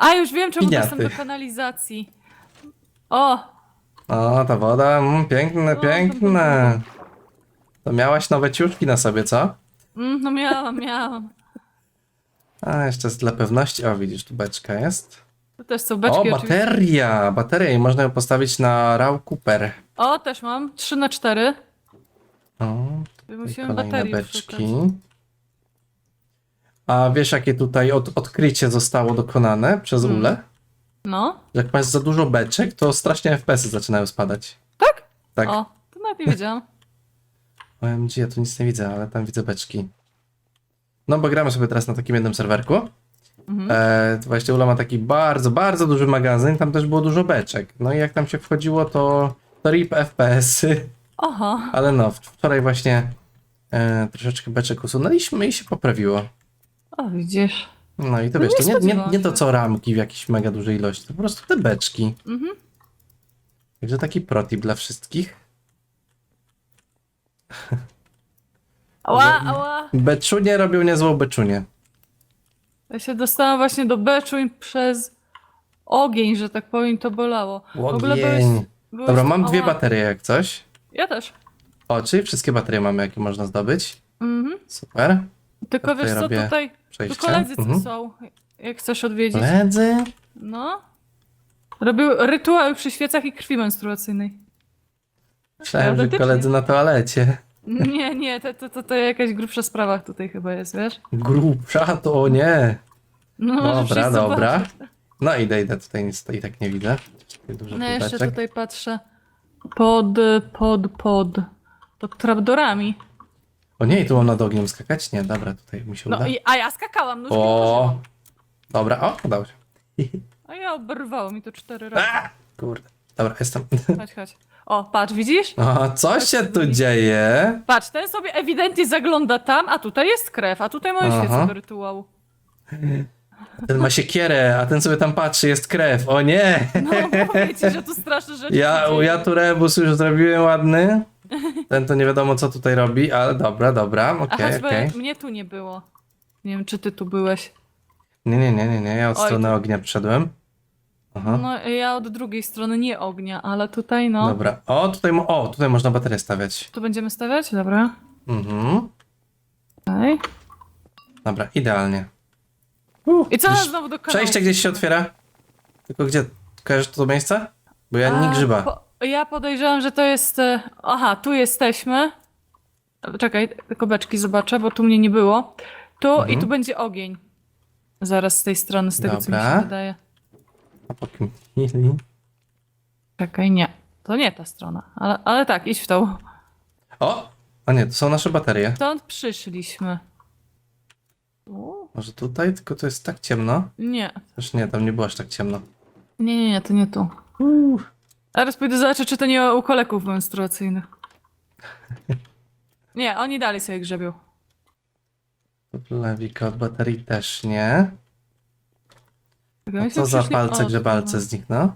A, już wiem, czemu Piniaty. dostęp do kanalizacji. O, O, ta woda, mm, piękne, No, piękne. To miałaś nowe ciuszki na sobie, co? mm, no miałam, miałam. A, jeszcze jest dla pewności. O, widzisz, tu beczka jest. Tu też są O, beczki oczywiście. bateria! Bateria i można ją postawić na Raw Cooper. O, też mam. 3 na 4 O, Musimy kolejne baterii beczki. szukać. A wiesz, jakie tutaj od, odkrycie zostało dokonane przez Hmm. Ule? No, Jak masz za dużo beczek, to strasznie FPS-y zaczynają spadać. tak? Tak. O, to nawet nie wiedziałam. OMG, ja tu nic nie widzę, ale tam widzę beczki. No bo gramy sobie teraz na takim jednym serwerku. Mhm. E, to właśnie Ula ma taki bardzo, bardzo duży magazyn, tam też było dużo beczek. No i jak tam się wchodziło, to, to RIP FPS-y. Oho, Ale no, wczoraj właśnie e, troszeczkę beczek usunęliśmy i się poprawiło. O widzisz. No i to No wiesz, nie to nie, nie, spodziewałam nie to się. co ramki w jakiejś mega dużej ilości, to po prostu te beczki. Mhm. Także taki protip dla wszystkich. Ała, ała. Beczunie robią niezłą beczunię. Ja się dostałam właśnie do beczuń przez ogień, że tak powiem, to bolało. Byłeś, Ogień. byłeś... Dobra, mam dwie ała. baterie jak coś. Ja też. O, czyli wszystkie baterie mamy, jakie można zdobyć. Mhm. Super. Tylko Tutaj wiesz co, robię tutaj, tu Przejście. koledzy co Mhm. są, jak chcesz odwiedzić. Koledzy. No. Robił rytuały przy świecach i krwi menstruacyjnej. Myślałem, że koledzy na toalecie. Nie, nie, to, to, to, to jakaś grubsza sprawa tutaj chyba jest, wiesz? Grubsza to nie. No, możesz Dobra, dobra. No idę, idę, tutaj nic i tak nie widzę. Tutaj Dużo No jeszcze tutaj patrzę. Pod, pod, pod. Pod trapdorami. O nie, tu mam nad ogniem skakać? Nie, dobra, tutaj mi się uda. No i, a ja skakałam, nóżki O, dobra, o, udało się. A ja oberwało mi to cztery razy. A, kurde. Dobra, jestem. Chodź, chodź. O, patrz, widzisz? O, co się tu dzieje? Patrz, ten sobie ewidentnie zagląda tam, a tutaj jest krew, a tutaj mamy Aha. świecę do rytuału. Ten ma siekierę, a ten sobie tam patrzy, jest krew. O nie! No, mówię ci, że tu straszne rzeczy Ja, się dzieją. ja tu rebus już zrobiłem ładny. Ten to nie wiadomo co tutaj robi, ale dobra, dobra, okej, choćby okej. mnie tu nie było. Nie wiem, czy ty tu byłeś. Nie, nie, nie, nie, nie, ja od Oj, strony ognia przyszedłem. Aha, No, ja od drugiej strony nie ognia, ale tutaj no. dobra. O, tutaj, mo- o, tutaj można baterię stawiać. Tu będziemy stawiać? Dobra. Mhm, Okay. dobra, idealnie. Uh, I co nas gdzieś- znowu do kanału? Przejście gdzieś się otwiera. Tylko gdzie? Kojarzysz to miejsce? Bo ja nie A, grzyba. Po, ja podejrzewam, że to jest... e, Aha, tu jesteśmy. Czekaj, tylko beczki zobaczę, bo tu mnie nie było. Tu Mhm. i tu będzie ogień. Zaraz z tej strony, z tego co mi Dobra. się wydaje. A po kim? Hili. Czekaj, nie. To nie ta strona. Ale, ale tak, idź w tą. O! A nie, to są nasze baterie. Stąd przyszliśmy. U, Może tutaj? Tylko to jest tak ciemno. Nie. Też nie, tam nie było aż tak ciemno. Nie, nie, nie, to nie tu. Teraz pójdę zobaczyć, czy to nie u kolegów menstruacyjnych. Nie, oni dalej sobie grzebią. Lewika od baterii też nie. A co za palce grzebalce znikną?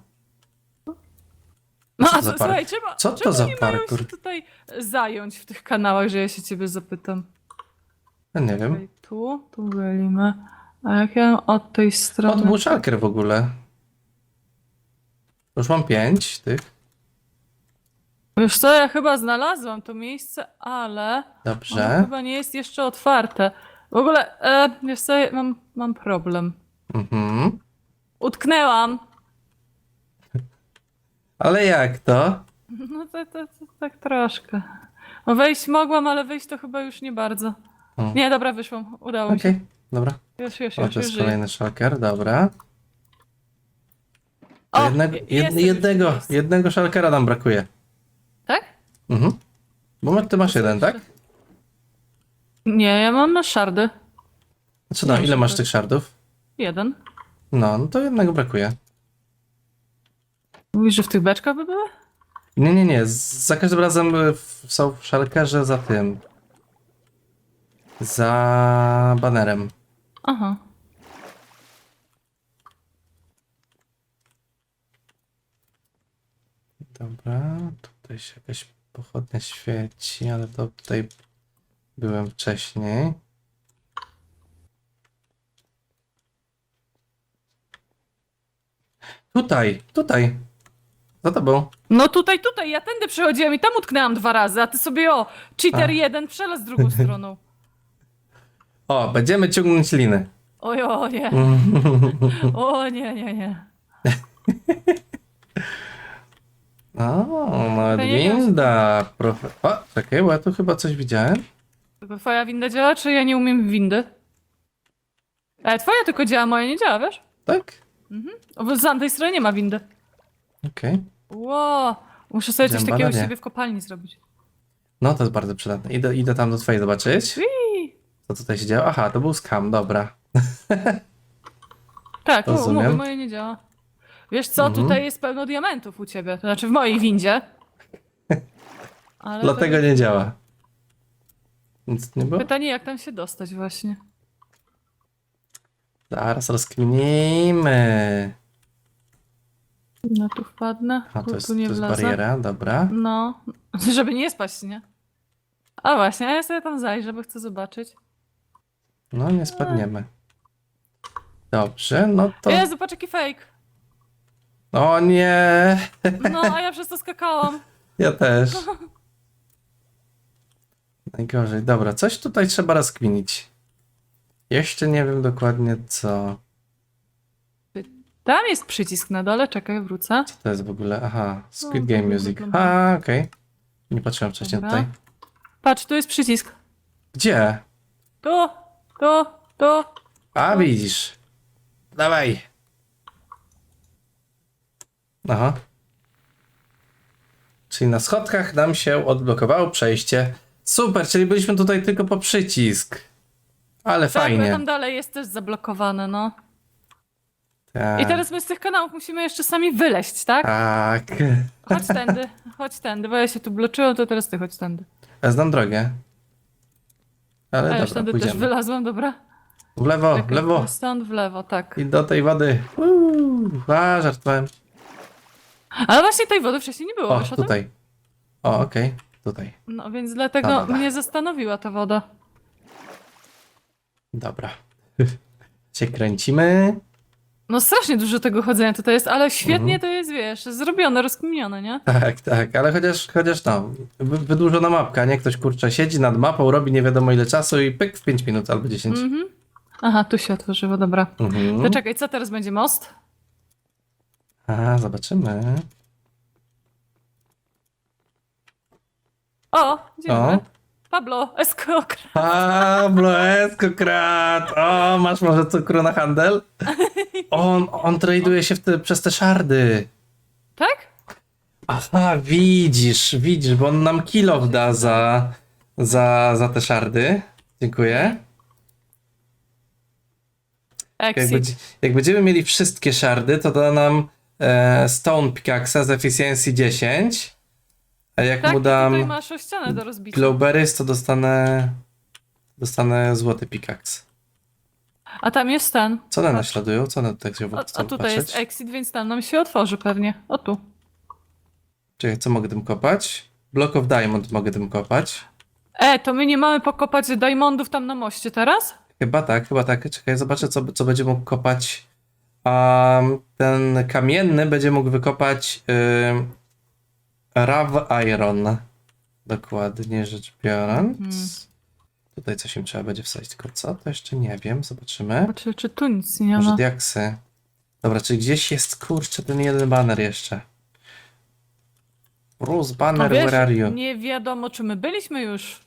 No, Co a za co, par- słuchaj, trzeba, co to czemu za nie mają parkour? się tutaj zająć w tych kanałach, że ja się ciebie zapytam. Ja nie wiem. Czekaj, tu, tu byliśmy. A jak ja od tej strony... to był szalker w ogóle. Już mam pięć tych. Wiesz co, ja chyba znalazłam to miejsce, ale ono Dobrze. chyba nie jest jeszcze otwarte. W ogóle, e, wiesz co, ja mam, mam problem. Mhm. Utknęłam. Ale jak to? No to, to, to tak troszkę. No wejść mogłam, ale wyjść to chyba już nie bardzo. O. Nie, dobra, wyszłam. Udało mi Okej, się. dobra. Już, już, już, już kolejny szalker, dobra. O, jednego, je- jed, jestem już jednego, w miejscu. jednego szalkera nam brakuje. Tak? Mhm. Bo ty masz jeden, tak? Nie, ja mam szardy. Znaczy no, ile masz tych szardów? Jeden. No, no to jednego brakuje. Mówisz, że w tych beczkach by były? Nie, nie, nie. z- Za każdym razem y, w- są w szalkerze za tym. Za banerem. Aha. Dobra, tutaj się jakaś pochodnia świeci, ale to tutaj byłem wcześniej. Tutaj, tutaj. Co to było? No tutaj, tutaj, ja tędy przechodziłem i tam utknęłam dwa razy, a ty sobie o, cheater A. jeden przelazł drugą stroną. O, będziemy ciągnąć liny. Oj, o nie. O nie, nie, nie. O, nawet To nie winda. Profe... O, czekaj, bo ja tu chyba coś widziałem. Twoja winda działa, czy ja nie umiem windy? E, twoja tylko działa, moja nie działa, wiesz? Tak? O, bo z tamtej strony nie ma windy. Okej. Ło, muszę sobie coś takiego Jambalania. siebie w kopalni zrobić. No to jest bardzo przydatne. Idę, idę tam do twojej zobaczyć. Ui. Co tutaj się działo? Aha, to był skam, dobra. Tak, u, Rozumiem. mówię, moje nie działa. Wiesz co, Mhm. tutaj jest pełno diamentów u ciebie. To znaczy w mojej windzie. Ale to Dlatego nie działa. Nic nie było? Pytanie, jak tam się dostać właśnie. Zaraz rozkminimy. No tu wpadnę, A tu, to jest, tu to nie jest wlazę. bariera, dobra. No, żeby nie spać, nie? A właśnie, a ja sobie tam zajrzę, bo chcę zobaczyć. No nie spadniemy. Dobrze, no to... Jezu, patrz jaki fake. O nie! No, a ja przez to skakałam. Ja też. Najgorzej. Dobra, coś tutaj trzeba rozkminić. Jeszcze nie wiem dokładnie co. Tam jest przycisk na dole, czekaj, wrócę. Co to jest w ogóle? Aha, Squid No, Game Music. A, okej. Nie patrzyłem wcześniej Dobra. tutaj. Patrz, tu jest przycisk. Gdzie? Tu, tu, tu. A, widzisz. Dawaj. Aha. Czyli na schodkach nam się odblokowało przejście. Super, czyli byliśmy tutaj tylko po przycisk. Ale Tak, fajnie. tam dalej jest też zablokowane, no. Tak. I teraz my z tych kanałów musimy jeszcze sami wyleźć, tak? Tak. Chodź tędy, chodź tędy, bo ja się tu bloczyłem, to teraz ty chodź tędy. Ja znam drogę. Ale A ja już dobra, tędy też pójdziemy. wylazłam, dobra? W lewo, w Czekaj, lewo. Stąd w lewo, tak. I do tej wody. Uuu, a, żartowałem. Ale właśnie tej wody wcześniej nie było, O, wiesz o tym? tutaj. O, okej. Tutaj. No więc dlatego dobra. mnie zastanowiła ta woda. Dobra. Się kręcimy. No strasznie dużo tego chodzenia tutaj jest, ale świetnie Mhm. to jest, wiesz, zrobione, rozkminione, nie? Tak, tak, ale chociaż, chociaż no, wy- wydłużona mapka, nie? Ktoś kurczę siedzi nad mapą, robi nie wiadomo ile czasu i pyk w 5 minut albo 10. Mhm. Aha, tu się otworzyło, dobra. Mhm. To czekaj, co teraz będzie most? A, zobaczymy. O, dzień O. dobry. Pablo, Escokrat! O, masz może cukru na handel? On, on traduje się w te, przez te szardy. Tak? Aha, widzisz, widzisz, bo on nam kilo da za, za, za te szardy. Dziękuję. Jak, Exit. będzie, jak będziemy mieli wszystkie szardy, to da nam e, Stone Pickaxe z Efficiency 10. A jak Tak, mu i tutaj dam masz o ścianę do rozbicia. Glowberries, to dostanę, dostanę złoty pickaxe. A tam jest ten. Co one Patrz. naśladują? Co one tutaj A, chcą a chcą tutaj patrzeć? jest exit, więc tam nam się otworzy pewnie. O tu. Czekaj, co mogę tym kopać? Block of Diamond mogę tym kopać. E, to my nie mamy pokopać diamondów tam na moście teraz? Chyba tak, chyba tak. Czekaj, zobaczę, co, co będzie mógł kopać. Um, ten kamienny będzie mógł wykopać um, Raw Iron. Dokładnie rzecz biorąc. Mhm. Tutaj coś im trzeba będzie wsadzić, tylko co? To jeszcze nie wiem, zobaczymy. Bo Czy, czy tu nic nie Może ma? diaksy. Dobra, czyli gdzieś jest, kurczę, ten jeden banner jeszcze. Bruce No Banner, wiesz, where are you? nie wiadomo, czy my byliśmy już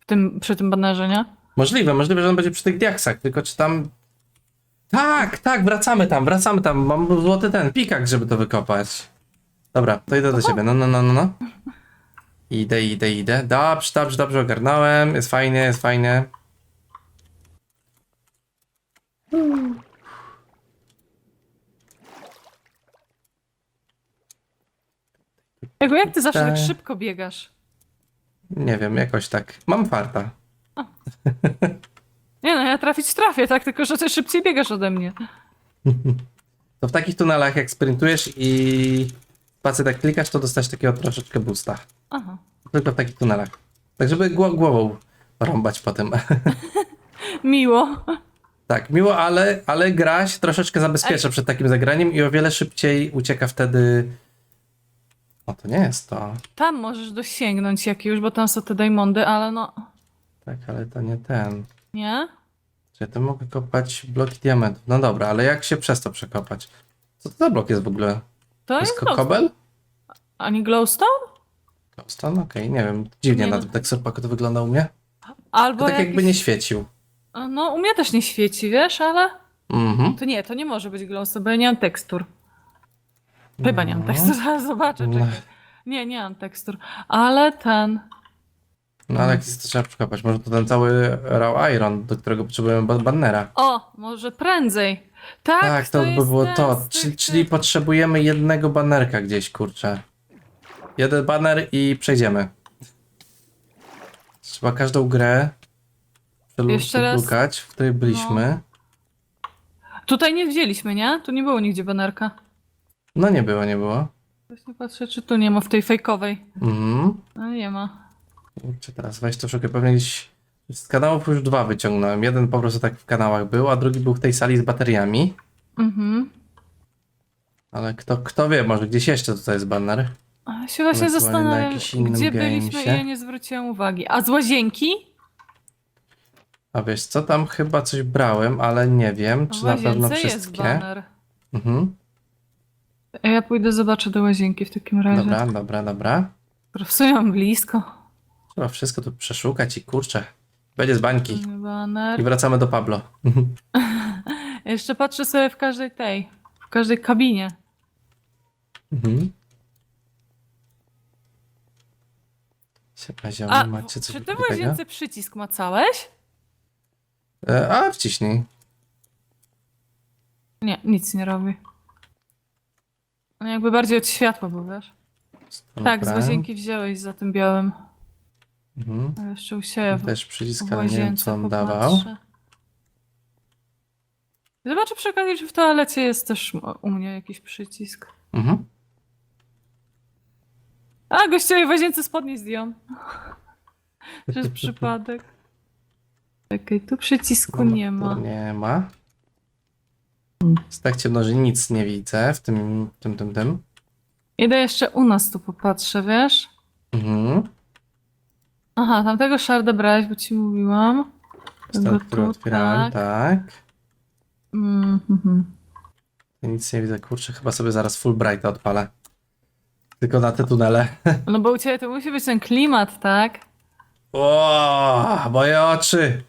w tym, przy tym banerze, nie? Możliwe, możliwe, że on będzie przy tych diaksach, tylko czy tam... Tak, tak, wracamy tam, wracamy tam. Mam złoty ten pikak, żeby to wykopać. Dobra, to idę do ciebie. No, no, no, no, no. Idę, idę, idę. Dobrze, dobrze, dobrze ogarnąłem. Jest fajnie, jest fajnie. Jak, jak ty zawsze tak szybko biegasz? Nie wiem, jakoś tak. Mam farta. Nie no, ja trafić trafię, tak? Tylko, że ty szybciej biegasz ode mnie. To w takich tunelach, jak sprintujesz i spację tak klikasz, to dostać takiego troszeczkę boosta. Aha. Tylko w takich tunelach. Tak, żeby gło- głową rąbać potem. Miło. Tak, miło, ale, ale gra się troszeczkę zabezpiecza przed takim zagraniem i o wiele szybciej ucieka wtedy. O, to nie jest to. Tam możesz dosięgnąć jak już, bo tam są te diamondy, ale no... Tak, ale to nie ten. Nie? Czy ja to mogę kopać bloki diamentów? No dobra, ale jak się przez to przekopać? Co to za blok jest w ogóle? To jest glowstone. kobel? Ani glowstone? Glowstone? Okej, nie wiem. Dziwnie Nie na no. tym to wygląda u mnie. Albo To tak jakby jakiś- nie świecił. No, u mnie też nie świeci, wiesz, ale... Mhm. To nie, to nie może być glowstone, bo ja nie mam tekstur. Chyba nie mam tekstur, zaraz zobaczę, No. czekaj. Nie, nie mam tekstur. Ale ten... No ale jak to trzeba przekopać? Może to ten cały raw iron, do którego potrzebujemy ba- bannera. O, może prędzej. Tak, Tak, to, by jest było ten to. z tych- Czyli, czyli potrzebujemy jednego banerka gdzieś, kurczę. Jeden baner i przejdziemy. Trzeba każdą grę przelu- Jeszcze raz. przelukać, w której byliśmy. Tutaj nie wzięliśmy, nie? Tu nie było nigdzie banerka. No nie było, nie było. Właśnie patrzę, czy tu nie ma w tej fejkowej. Mhm. No nie ma. Kurczę, teraz weź to szukaj. Pewnie gdzieś z kanałów już dwa wyciągnąłem. Jeden po prostu tak w kanałach był, a drugi był w tej sali z bateriami. Mhm. Ale kto, kto wie, może gdzieś jeszcze tutaj jest baner. A się właśnie Ewentualnie na zastanawiam, jakimś innym gdzie byliśmy i gamesie. ja nie zwróciłam uwagi. A z łazienki? A wiesz co, tam chyba coś brałem, ale nie wiem, W czy na pewno łazience jest wszystkie. baner. Mhm. Ja pójdę zobaczę do łazienki w takim razie. Dobra, dobra, dobra. Mam blisko. Trzeba wszystko tu przeszukać i kurczę. Będzie z bańki. I wracamy do Pablo. Jeszcze patrzę sobie w każdej tej, w każdej kabinie. Mhm. Siema, ziomy, A, macie coś czy ty w łazience przycisk macałeś? E, a, wciśnij. Nie, nic nie robi. On jakby bardziej od światła był, wiesz? Tak, z Dobra. łazienki wziąłeś za tym białym. Mhm. A jeszcze u siebie w, Też przycisk, w ale nie wiem, łazience co on popatrzę. dawał. Zobaczę przy okazji, czy w toalecie jest też u mnie jakiś przycisk. Mhm. A, gościowie w łazience spodnie zdjął. Przez przypadek. Czekaj, tu przycisku No, nie ma. Nie ma. Jest tak ciemno, że nic nie widzę w tym, tym, tym, tym. Idę jeszcze u nas tu popatrzę, wiesz? Mhm. Aha, tamtego szarda brałeś, bo ci mówiłam. Stąd, Tego który tu, otwierałem, tak. Mm, mhm. Ja Nic nie widzę, kurczę, chyba sobie zaraz Fulbrighta odpalę. Tylko na te tunele. No bo u ciebie to musi być ten klimat, tak? O, moje oczy!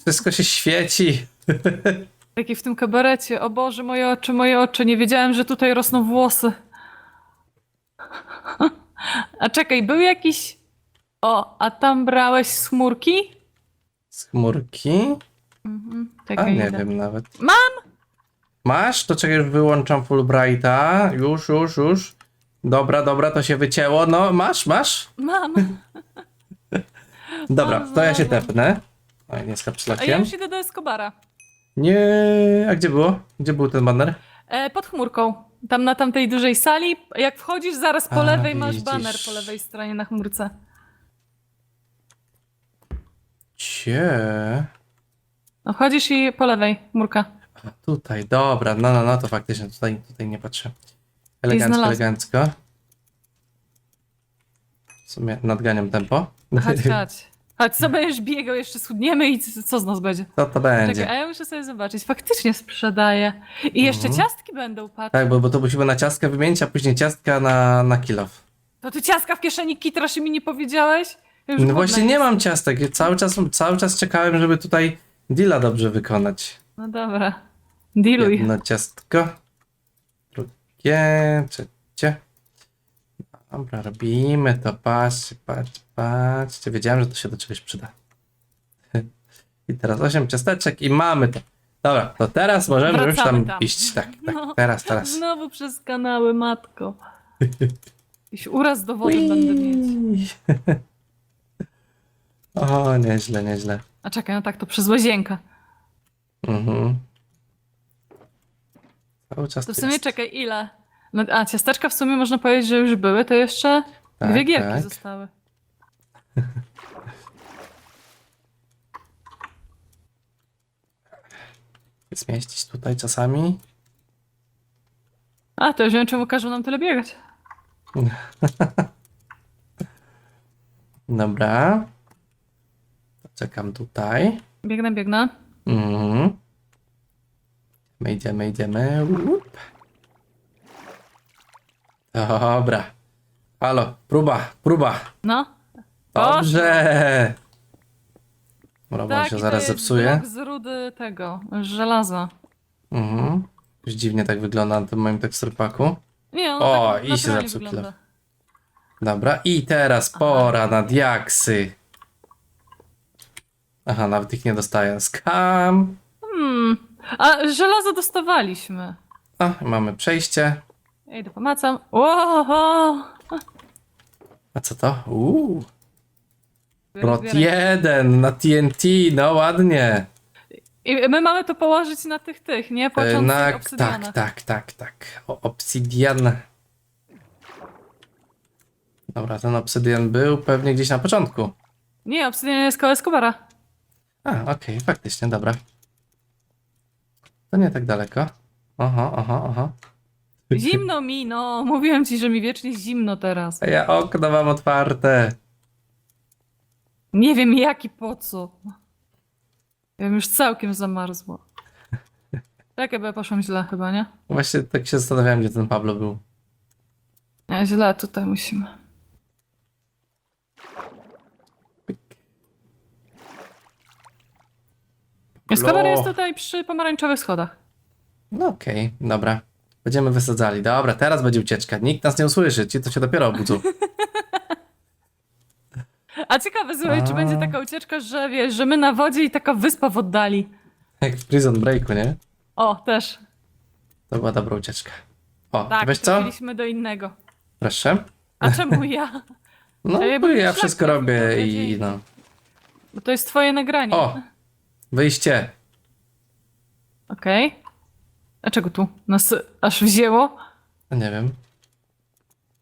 Wszystko się świeci. Taki w tym kabarecie. O Boże, moje oczy, moje oczy. Nie wiedziałem, że tutaj rosną włosy. A czekaj, był jakiś... O, a tam brałeś z chmurki? Z chmurki? Mhm. A Czekaj, nie idę. wiem nawet. Mam! Masz? To czekaj, już wyłączam Fulbrighta. Już, już, już. Dobra, dobra, to się wycięło. No, masz, masz? Mam. Dobra, to ja się tepnę. Oj, nie skacz A ja szlakiem. już idę do Escobara. Nie, a gdzie było? Gdzie był ten banner? E, pod chmurką. Tam na tamtej dużej sali. Jak wchodzisz, zaraz po A, lewej masz widzisz. baner po lewej stronie na chmurce. Cie. No wchodzisz i po lewej chmurka. A tutaj, dobra, no, no, no, to faktycznie tutaj, tutaj nie patrzę. Elegancko, znalazłem. elegancko. W sumie nadganiam tempo. Chodź, chodź. Chodź, co będziesz biegał, jeszcze schudniemy i c- co z nas będzie? Co to będzie? Czekaj, a ja muszę sobie zobaczyć. Faktycznie sprzedaje. I jeszcze Mhm. ciastki będą, patrz. Tak, bo, bo to musimy na ciastka wymienić, a później ciastka na, na kilof. To ty ciastka w kieszeni kitrasz i mi nie powiedziałeś? Już No właśnie nie mam ciastek. Ja Cały czas, cały czas czekałem, żeby tutaj deala dobrze wykonać. No dobra. Dealuj. Jedno ciastko. Drugie. Trzecie. Dobra, robimy to. Patrzcie, patrzcie, patrzcie. Wiedziałem, że to się do czegoś przyda. I teraz 8 ciasteczek i mamy to. Dobra, to teraz możemy już Wracamy tam, tam. iść. Tak, tak. No. Teraz, teraz. Znowu przez kanały, matko. Jakiś uraz do wody będę mieć. O, nieźle, nieźle. A czekaj, no tak, to przez łazienkę. Mhm. Cały czas To w tu sumie jest. czekaj, ile? No, a ciasteczka w sumie można powiedzieć, że już były, to jeszcze Tak, dwie gierki tak. zostały. zmieścić tutaj czasami. A, to już wiem, czemu każą nam tyle biegać. Dobra. Czekam tutaj. Biegnę, biegnę. Mhm. My idziemy, idziemy. Łup. Dobra. Halo, próba, próba. No. Dobrze. On Tak, się i zaraz to jest zepsuje. blok z rudy tego, żelaza. Mhm. Już dziwnie tak wygląda na tym moim teksturpaku. Nie, on O, tak i się naturalnie zepsuł wygląda. Dobra, i teraz pora na diaksy. Aha, nawet ich nie dostaję. Skam. Hmm. A żelazo dostawaliśmy. A, mamy przejście. Ja idę pomacam. Oho! A co to? Uuu. Zbieraj. 1 na TNT, no ładnie. I my mamy to położyć na tych, tych, nie? E, Płaczących Na, tak, tak, tak, tak. O, obsydian. Dobra, ten obsydian był pewnie gdzieś na początku. Nie, obsydian jest koło Escobara. A, okej, faktycznie, dobra. To nie tak daleko. Aha, aha, aha. Zimno mi, no. Mówiłem ci, że mi wiecznie zimno teraz. A ja okno mam otwarte. Nie wiem jaki po co. Ja wiem, już całkiem zamarzło. Czekaj, bo ja poszłam źle chyba, nie? Właśnie tak się zastanawiałem, gdzie ten Pablo był. Nie, źle tutaj musimy. Escobar Lo. jest tutaj przy pomarańczowych schodach. No okej, dobra. Będziemy wysadzali. Dobra, teraz będzie ucieczka. Nikt nas nie usłyszy. Ci to się dopiero obudzą. A ciekawe, słuchaj, czy A. będzie taka ucieczka, że wiesz, że my na wodzie i taka wyspa w oddali. Jak w Prison Breaku, nie? O, też. To była dobra ucieczka. O, Tak, wiesz co? trafiliśmy do innego. Proszę. A czemu ja? No, Ej, bo bo ja szlak wszystko robię i no. Bo to jest twoje nagranie. O! Wyjście. Okej. A czego tu? Nas aż wzięło? No Nie wiem.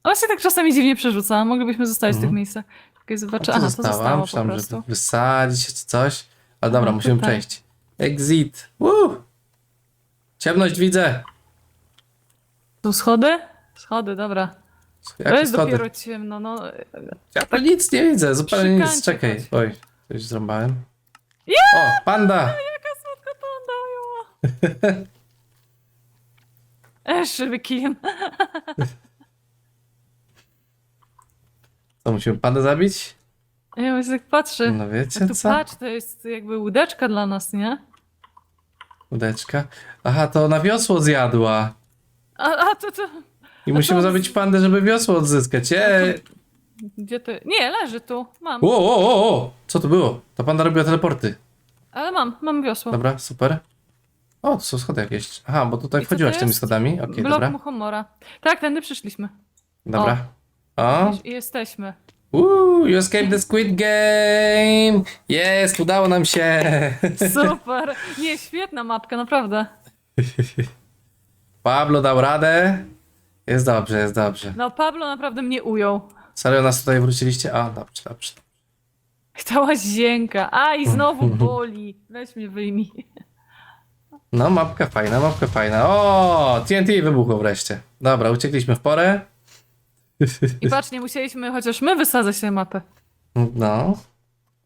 Ale się tak czasami dziwnie przerzuca. Moglibyśmy zostać w tych Mhm. miejscach. Okej, zobaczę. A Aha, to zostało po Myślałem, że wysadzić czy coś. Ale dobra, No, musimy tutaj. przejść. Exit. Woo! Ciemność widzę. Tu schody? Schody, dobra. To jest schody? dopiero ciemno, no. Ja nic nie widzę, zupełnie nic. Czekaj. Oj, coś zrąbałem. O, panda! Jaka słodka panda, jo. Esz, żeby kijem. Co, musimy pandę zabić? Ja właśnie tak patrzę. No A wiecie tu co? patrz, to jest jakby łódeczka dla nas, nie? Udeczka. Aha, to na wiosło zjadła. A, a to, to... I musimy zabić pandę, żeby wiosło odzyskać. Eee. Gdzie to... Nie, leży tu. Mam. O, o, o, o! Co to było? Ta panda robiła teleporty. Ale mam, mam wiosło. Dobra, super. O, to są schody jakieś. Aha, bo tutaj I co wchodziłaś tymi jest? schodami. Okej, Blok dobra. Muchomora. Tak, tędy przyszliśmy. Dobra. O, I jesteśmy. Uuu, you escaped the Squid Game! Jest, udało nam się! Super. Nie, świetna mapka, naprawdę. Pablo dał radę. Jest dobrze, jest dobrze. No, Pablo naprawdę mnie ujął. Serio nas tutaj wróciliście? A, dobrze, dobrze. Ta łazienka. A, i znowu boli. Weź mnie wyjmij. No, mapka fajna, mapka fajna. O, TNT wybuchło wreszcie. Dobra, uciekliśmy w porę. I patrz, nie musieliśmy chociaż my wysadzać tę mapę. No,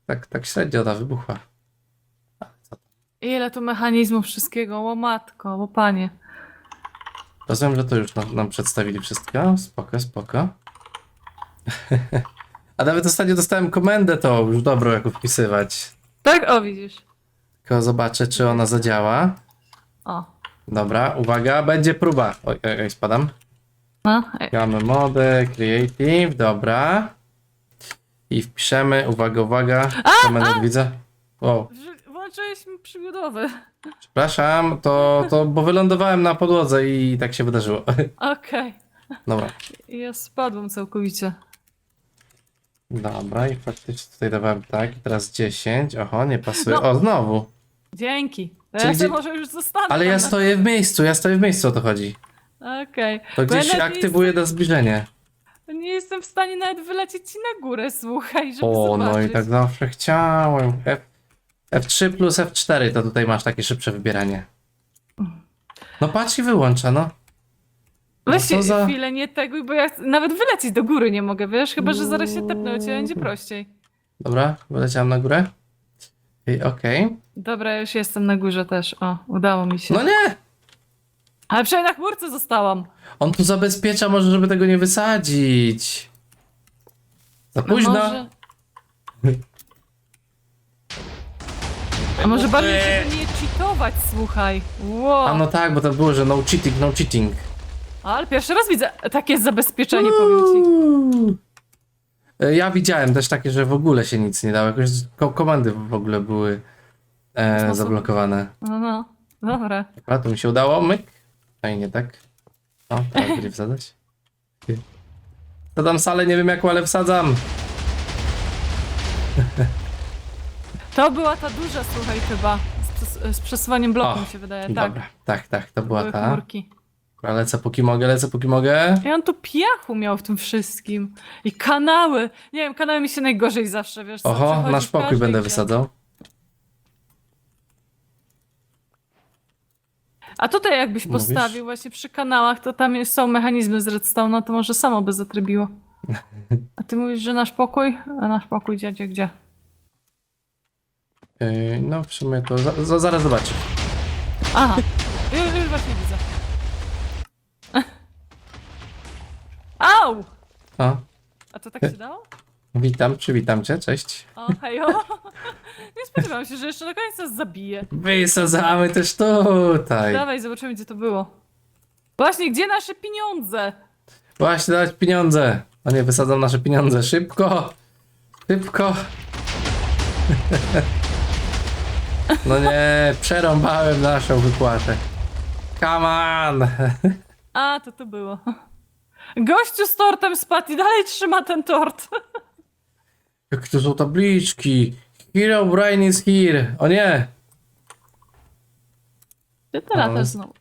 tak, tak średnio ona wybuchła. Ile tu mechanizmów wszystkiego, o matko, o panie. Rozumiem, że to już nam, nam przedstawili wszystko. Spoko, spoko. A nawet ostatnio dostałem komendę to już dobrą, jak wpisywać. Tak, o widzisz. Tylko zobaczę, czy ona zadziała. O. Dobra, uwaga, będzie próba. Oj, oj, oj spadam. No, ej, Mamy modę, creative, dobra. I wpiszemy, uwaga, uwaga. Komendę widzę. Wrzu- włączyłeś mi przygodowy. przepraszam, to, to bo wylądowałem na podłodze i tak się wydarzyło. Okej. Dobra. Ja spadłam całkowicie. Dobra, i faktycznie tutaj dawałem tak, i teraz 10. Oho, nie pasuje. No. O, znowu. Dzięki. Czyli ja gdzie- sobie może już zostanę. Ale ja tam stoję w miejscu, ja stoję w miejscu, o to chodzi. Okej. To Bo ja gdzieś się nawet nie aktywuje do zbliżenia. Jestem, nie jestem w stanie nawet wylecieć ci na górę, słuchaj, żeby O, zobaczyć. no i tak zawsze chciałem. F, F3 plus F4 to tutaj masz takie szybsze wybieranie. No patrz i wyłącza, no. No Weź się za- chwilę, nie tego, bo ja nawet wylecieć do góry nie mogę, wiesz? Chyba, że zaraz się tepnę, cię będzie prościej. Dobra, wyleciałem na górę. Okej, okej. Dobra, już jestem na górze też. O, udało mi się. No nie! Ale przynajmniej na chmurce zostałam. On tu zabezpiecza może, żeby tego nie wysadzić. Za No późno. może... A może bardziej, żeby nie cheatować, słuchaj. Wow. A no tak, bo to było, że no cheating, no cheating. Ale pierwszy raz widzę takie zabezpieczenie, powiem ci. Uuu. E, Ja widziałem też takie, że w ogóle się nic nie dało. Jakoś ko komandy w ogóle były e, Sposób. zablokowane. No, no. Dobra. Dobra, to mi się udało. Myk. Fajnie, tak. O, teraz będzie wsadzać. Wsadzam salę, nie wiem jaką, ale wsadzam. To była ta duża, słuchaj, chyba. Z, przes- z przesuwaniem bloku, O, mi się wydaje. Tak. Dobra, tak, tak, to była Były ta. chmurki. Dobra, lecę póki mogę, lecę póki mogę. I on tu piachu miał w tym wszystkim. I kanały. Nie wiem, kanały mi się najgorzej zawsze, wiesz co? Oho, przechodzi nasz w pokój każdej będę grze. wysadzał. A tutaj jakbyś Mówisz? postawił właśnie przy kanałach, to tam jest, są mechanizmy z redstone'a, to może samo by zatrybiło. A ty mówisz, że nasz pokój? A nasz pokój gdzie, gdzie? Yy, no w sumie to za, za, zaraz zobaczysz. Aha, już, już właśnie widzę. Au! O, A to tak się dało? witam, przywitam cię, cześć. O, hejo. Nie spodziewałam się, że jeszcze do końca zabiję. Wysadzamy też tutaj. Dawaj, zobaczymy, gdzie to było. Właśnie, gdzie nasze pieniądze? Właśnie dać pieniądze. No nie, wysadzam nasze pieniądze. Szybko! Szybko! No nie, przerąbałem naszą wypłatę. Come on! A, to to było. Gościu z tortem spadł i dalej trzyma ten tort. Jak to są tabliczki? Hero Brain is here. O nie! Ty No, latasz znowu?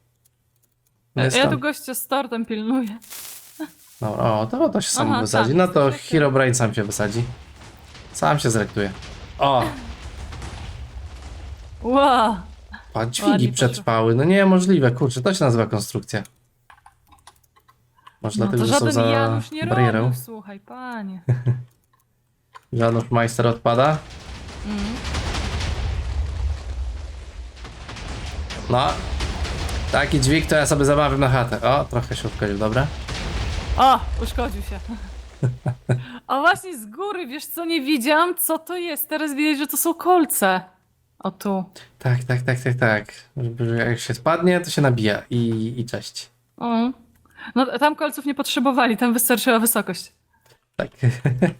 No Ja tu gościa z tortem pilnuję. Dobra, o, to, to się sam Aha, wysadzi. tak, No to tak. Hero Brain sam się wysadzi. Sam się zrektuje. O! Wow. A Ładnie dźwigi poszło. przetrwały. No niemożliwe, kurczę, to się nazywa konstrukcja. Może No dlatego, to że są żaden za Janusz nie barierą. robił, słuchaj, panie. Janusz Majster odpada. Mm. No. Taki dźwig to ja sobie zamawiam na chatę. O, trochę się odkolił, dobra. O, uszkodził się. A właśnie z góry, wiesz co, nie widziałam, co to jest. Teraz widać, że to są kolce. O tu. Tak, tak, tak, tak, tak. Żeby jak się spadnie, to się nabija i, i cześć. O. No tam kolców nie potrzebowali, tam wystarczyła wysokość. Tak.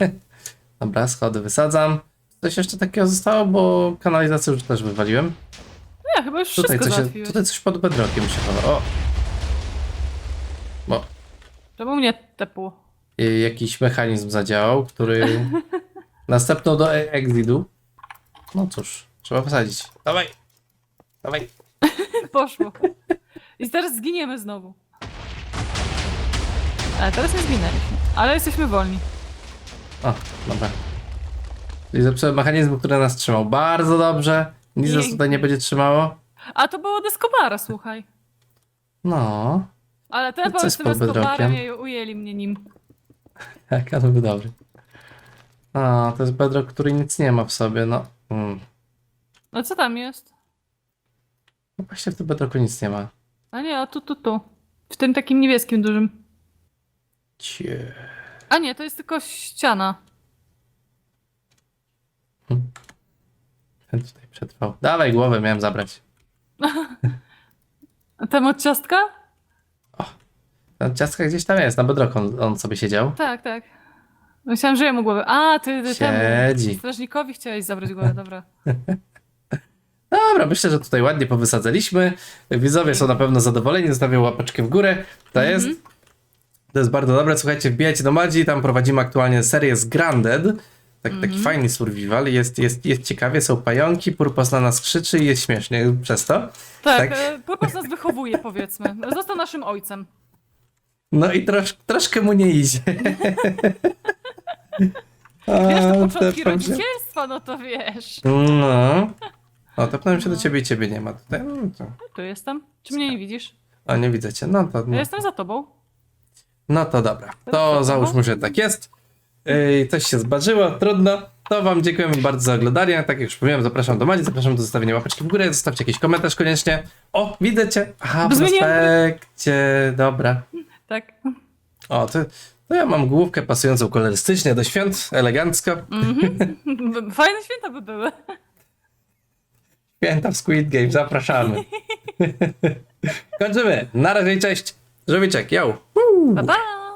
dobra, schody wysadzam. Coś jeszcze takiego zostało, bo kanalizację już też wywaliłem. No ja chyba już Tutaj wszystko coś, załatwiłeś. tutaj coś pod bedrokiem się chowa. O! Bo Czemu mnie tepło? y, jakiś mechanizm zadziałał, który następną do e- exitu. No cóż, trzeba wysadzić. Dawaj! Dawaj! Poszło. I teraz zginiemy znowu. Ale teraz nie zginęliśmy. Ale jesteśmy wolni. O, dobra. Czyli zepsułem mechanizm, który nas trzymał. Bardzo dobrze. Nic nas Pięknie. tutaj nie będzie trzymało. A to było Descobara, słuchaj. No, Ale ten Co pomysł jest z tym pod Escobarem bedrockiem? i ujęli mnie nim. jak to był dobry. A, to jest bedrock, który nic nie ma w sobie, no. Mm. No co tam jest? No właśnie w tym bedrocku nic nie ma. A nie, o tu, tu, tu. W tym takim niebieskim dużym. Cie. A nie, to jest tylko ściana. Ten tutaj przetrwał. Dawaj głowę, miałem zabrać. A tam od ciastka? Ten ciastka gdzieś tam jest, na bedrocku on, on sobie siedział. Tak, tak. Myślałam, że jemu głowę. A, ty, ty temu. Siedzi. Strażnikowi chciałeś zabrać głowę, dobra. Dobra, myślę, że tutaj ładnie powysadzaliśmy. Widzowie są na pewno zadowoleni, zostawią łapeczkę w górę. To jest. To jest bardzo dobre. Słuchajcie, wbijajcie do Madzi, tam prowadzimy aktualnie serię z Grounded. Tak, Taki fajny survival, jest, jest, jest ciekawie, są pająki, Purpos na nas krzyczy i jest śmiesznie przez to. Tak, Tak. tak. Purpos nas wychowuje, powiedzmy. Został naszym ojcem. No i trosz, troszkę mu nie idzie. Wiesz, A, to te początki prawdzie- rodzicielstwa, no to wiesz. No. O, tepnąłem się do ciebie i ciebie nie ma tutaj. No, to... Tu jestem. Czy mnie nie widzisz? O, nie widzę cię. No to, Ja no, jestem za tobą. No to dobra. To załóżmy, że tak jest. Ej, coś się zbarzyło, trudno. To wam dziękujemy bardzo za oglądanie. Tak jak już powiedziałem, zapraszam do Mali, zapraszam do zostawienia łapeczki w górę, zostawcie jakiś komentarz koniecznie. O, widzę cię. Aha, w Zmieniam. prospekcie. Dobra. Tak. O, to, to ja mam główkę pasującą kolorystycznie do świąt, elegancko. B- Fajne święta by były. Święta w Squid Game, zapraszamy. Kończymy. Na razie, cześć. Żowiczek, yo. 拜拜。